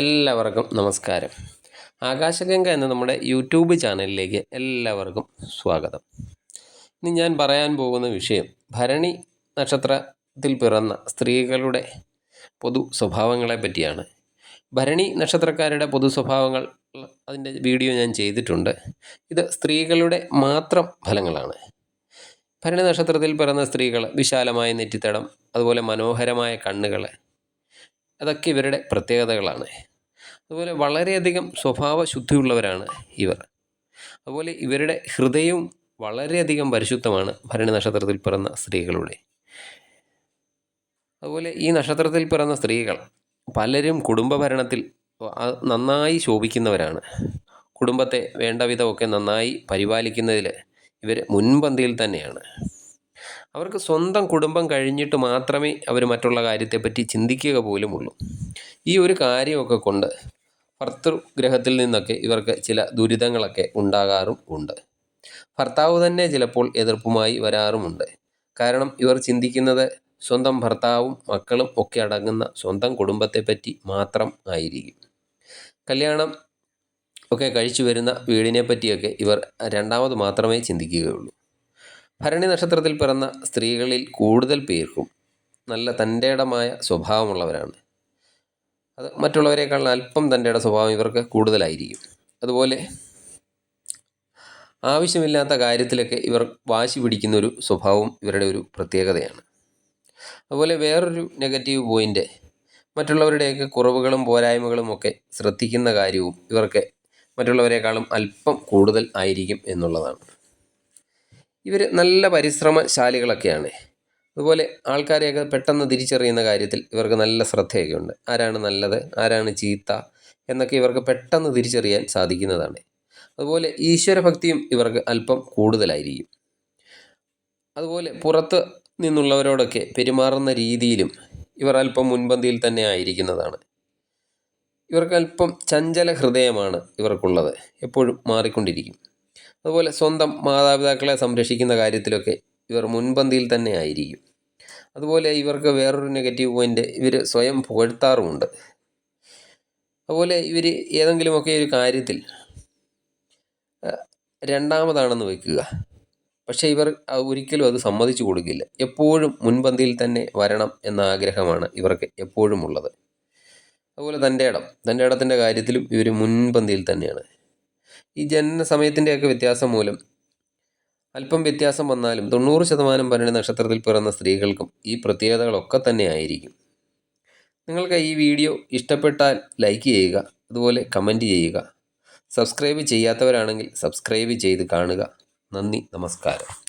എല്ലാവർക്കും നമസ്കാരം. ആകാശഗംഗ എന്ന നമ്മുടെ യൂട്യൂബ് ചാനലിലേക്ക് എല്ലാവർക്കും സ്വാഗതം. ഇനി ഞാൻ പറയാൻ പോകുന്ന വിഷയം ഭരണി നക്ഷത്രത്തിൽ പിറന്ന സ്ത്രീകളുടെ പൊതു സ്വഭാവങ്ങളെ പറ്റിയാണ്. ഭരണി നക്ഷത്രക്കാരുടെ പൊതു സ്വഭാവങ്ങൾ അതിന്റെ വീഡിയോ ഞാൻ ചെയ്തിട്ടുണ്ട്. ഇത് സ്ത്രീകളുടെ മാത്രം ഫലങ്ങളാണ്. ഭരണി നക്ഷത്രത്തിൽ പിറന്ന സ്ത്രീകൾ വിശാലമായ നെറ്റിത്തടം അതുപോലെ മനോഹരമായ കണ്ണുകൾ അതൊക്കെ ഇവരുടെ പ്രത്യേകതകളാണ്. അതുപോലെ വളരെയധികം സ്വഭാവ ശുദ്ധിയുള്ളവരാണ് ഇവർ. അതുപോലെ ഇവരുടെ ഹൃദയവും വളരെയധികം പരിശുദ്ധമാണ് ഭരണി നക്ഷത്രത്തിൽ പിറന്ന സ്ത്രീകളുടെ. അതുപോലെ ഈ നക്ഷത്രത്തിൽ പിറന്ന സ്ത്രീകൾ പലരും കുടുംബഭരണത്തിൽ ഭരണത്തിൽ നന്നായി ശോഭിക്കുന്നവരാണ്. കുടുംബത്തെ വേണ്ട വിധമൊക്കെ നന്നായി പരിപാലിക്കുന്നതിൽ ഇവർ മുൻപന്തിയിൽ തന്നെയാണ്. അവർക്ക് സ്വന്തം കുടുംബം കഴിഞ്ഞിട്ട് മാത്രമേ അവർ മറ്റുള്ള കാര്യത്തെപ്പറ്റി ചിന്തിക്കുക പോലുമുള്ളൂ ഈ ഒരു കാര്യമൊക്കെ കൊണ്ട് ഭർത്തൃഗ്രഹത്തിൽ നിന്നൊക്കെ ഇവർക്ക് ചില ദുരിതങ്ങളൊക്കെ ഉണ്ടാകാറും ഉണ്ട്. ഭർത്താവ് തന്നെ ചിലപ്പോൾ എതിർപ്പുമായി വരാറുമുണ്ട്. കാരണം ഇവർ ചിന്തിക്കുന്നത് സ്വന്തം ഭർത്താവും മക്കളും ഒക്കെ അടങ്ങുന്ന സ്വന്തം കുടുംബത്തെപ്പറ്റി മാത്രം ആയിരിക്കും. കല്യാണം ഒക്കെ കഴിച്ചു വരുന്ന വീടിനെ പറ്റിയൊക്കെ ഇവർ രണ്ടാമത് മാത്രമേ ചിന്തിക്കുകയുള്ളൂ. ഭരണി നക്ഷത്രത്തിൽ പിറന്ന സ്ത്രീകളിൽ കൂടുതൽ പേർക്കും നല്ല തന്റെടമായ സ്വഭാവമുള്ളവരാണ്. അത് മറ്റുള്ളവരെക്കാൾ അല്പം തന്റെട സ്വഭാവം ഇവർക്ക് കൂടുതലായിരിക്കും. അതുപോലെ ആവശ്യമില്ലാത്ത കാര്യത്തിലൊക്കെ ഇവർ വാശി പിടിക്കുന്ന ഒരു സ്വഭാവം ഇവരുടെ ഒരു പ്രത്യേകതയാണ്. അതുപോലെ വേറൊരു നെഗറ്റീവ് പോയിന്റ് മറ്റുള്ളവരുടെയൊക്കെ കുറവുകളും പോരായ്മകളും ഒക്കെ ശ്രദ്ധിക്കുന്ന കാര്യവും ഇവർക്ക് മറ്റുള്ളവരെക്കാളും അല്പം കൂടുതൽ ആയിരിക്കും എന്നുള്ളതാണ്. ഇവർ നല്ല പരിശ്രമശാലികളൊക്കെയാണ്. അതുപോലെ ആൾക്കാരെയൊക്കെ പെട്ടെന്ന് തിരിച്ചറിയുന്ന കാര്യത്തിൽ ഇവർക്ക് നല്ല ശ്രദ്ധയൊക്കെ ഉണ്ട് ആരാണ് നല്ലത് ആരാണ് ചീത്ത എന്നൊക്കെ ഇവർക്ക് പെട്ടെന്ന് തിരിച്ചറിയാൻ സാധിക്കുന്നതാണ്. അതുപോലെ ഈശ്വരഭക്തിയും ഇവർക്ക് അല്പം കൂടുതലായിരിക്കും. അതുപോലെ പുറത്ത് നിന്നുള്ളവരോടൊക്കെ പെരുമാറുന്ന രീതിയിലും ഇവർ അല്പം മുൻപന്തിയിൽ തന്നെ ആയിരിക്കുന്നതാണ്. ഇവർക്ക് അല്പം ചഞ്ചല ഹൃദയമാണ് ഇവർക്കുള്ളത്. എപ്പോഴും മാറിക്കൊണ്ടിരിക്കും. അതുപോലെ സ്വന്തം മാതാപിതാക്കളെ സംരക്ഷിക്കുന്ന കാര്യത്തിലൊക്കെ ഇവർ മുൻപന്തിയിൽ തന്നെ ആയിരിക്കും. അതുപോലെ ഇവർക്ക് വേറൊരു നെഗറ്റീവ് പോയിന്റ് ഇവർ സ്വയം പുകഴ്ത്താറുമുണ്ട്. അതുപോലെ ഇവർ ഏതെങ്കിലുമൊക്കെ ഒരു കാര്യത്തിൽ രണ്ടാമതാണെന്ന് വയ്ക്കുക പക്ഷേ ഇവർ ഒരിക്കലും അത് സമ്മതിച്ചു കൊടുക്കില്ല. എപ്പോഴും മുൻപന്തിയിൽ തന്നെ വരണം എന്ന ആഗ്രഹമാണ് ഇവർക്ക് എപ്പോഴും ഉള്ളത് അതുപോലെ തന്റെ ഇടം. തന്റെ ഇടത്തിന്റെ കാര്യത്തിലും ഇവർ മുൻപന്തിയിൽ തന്നെയാണ്. ഈ ജനന സമയത്തിന്റെയൊക്കെ വ്യത്യാസം മൂലം അല്പം വ്യത്യാസം വന്നാലും തൊണ്ണൂറ് ശതമാനം പന്നി നക്ഷത്രത്തിൽ പിറന്ന സ്ത്രീകൾക്കും ഈ പ്രത്യേകതകളൊക്കെ തന്നെ ആയിരിക്കും. നിങ്ങൾക്ക് ഈ വീഡിയോ ഇഷ്ടപ്പെട്ടാൽ ലൈക്ക് ചെയ്യുക അതുപോലെ കമന്റ് ചെയ്യുക. സബ്സ്ക്രൈബ് ചെയ്യാത്തവരാണെങ്കിൽ സബ്സ്ക്രൈബ് ചെയ്ത് കാണുക. നന്ദി നമസ്കാരം.